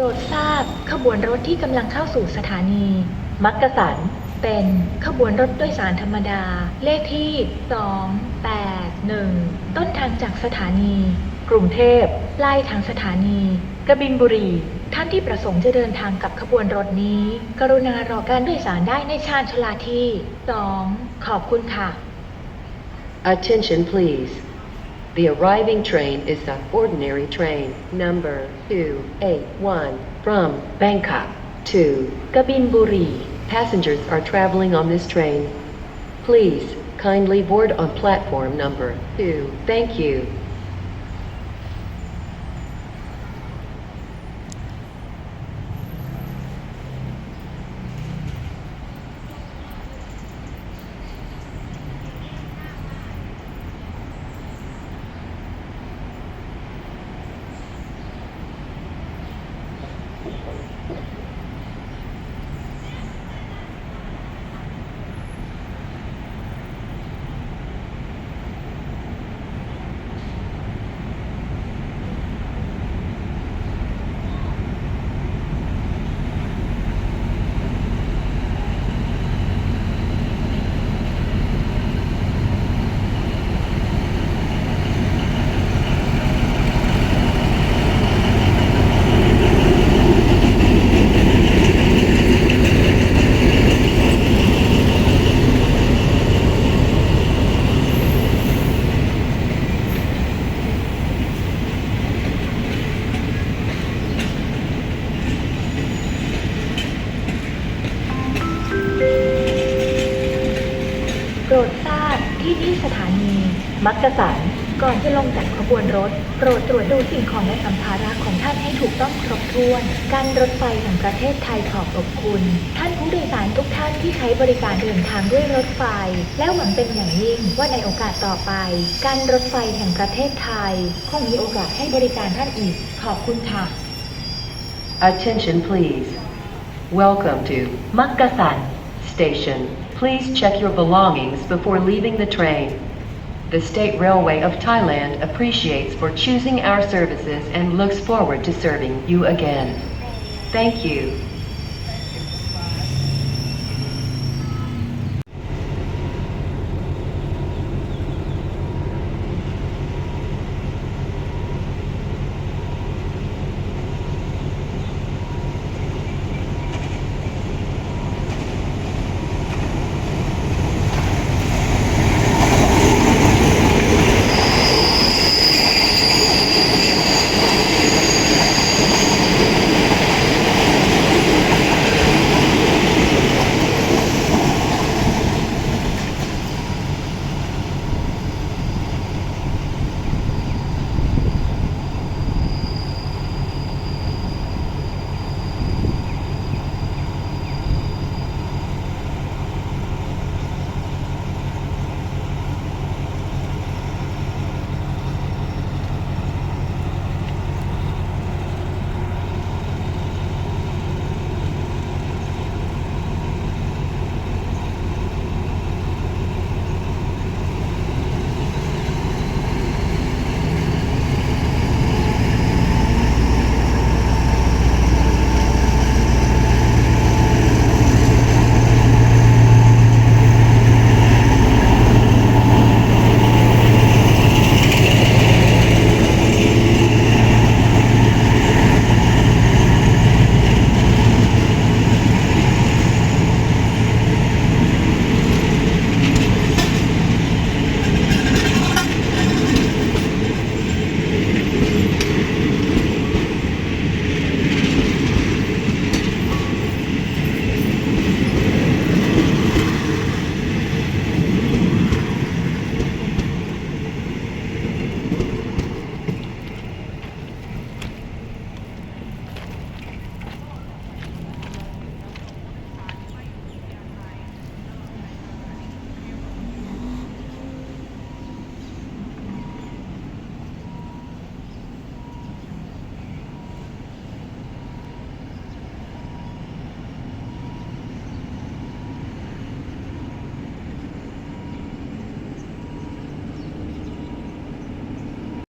รดทราบขบวนรถที่กำลังเข้าสู่สถานี มักกะสัน เป็นขบวนรถโดยสารธรรมดา เลขที่ 281 ต้นทางจากสถานี กรุงเทพปลายทางสถานี กระบินบุรี ท่านที่ประสงค์จะเดินทางกับขบวนรถนี้ กรุณารอการโดยสารได้ในชานชลาที่ 2 ขอบคุณค่ะ Attention please. The arriving train is the ordinary train number 281 from Bangkok to Kabinburi. Passengers are traveling on this train. Please kindly board on platform number 2. Thank you. โปรดทราบที่นี่สถานี มักกะสัน ก่อนจะลงจากขบวนรถ โปรดตรวจดูสิ่งของและสัมภาระของท่านให้ถูกต้องครบถ้วน การรถไฟแห่งประเทศไทยขอบอบคุณ ท่านผู้โดยสารทุกท่านที่ใช้บริการเดินทางด้วยรถไฟ และหวังเป็นอย่างยิ่งว่าในโอกาสต่อไป การรถไฟแห่งประเทศไทย คงมีโอกาสให้บริการท่านอีก ขอบคุณค่ะ Attention please. Welcome to มักกะสัน station. Please check your belongings before leaving the train. The State Railway of Thailand appreciates for choosing our services and looks forward to serving you again. Thank you.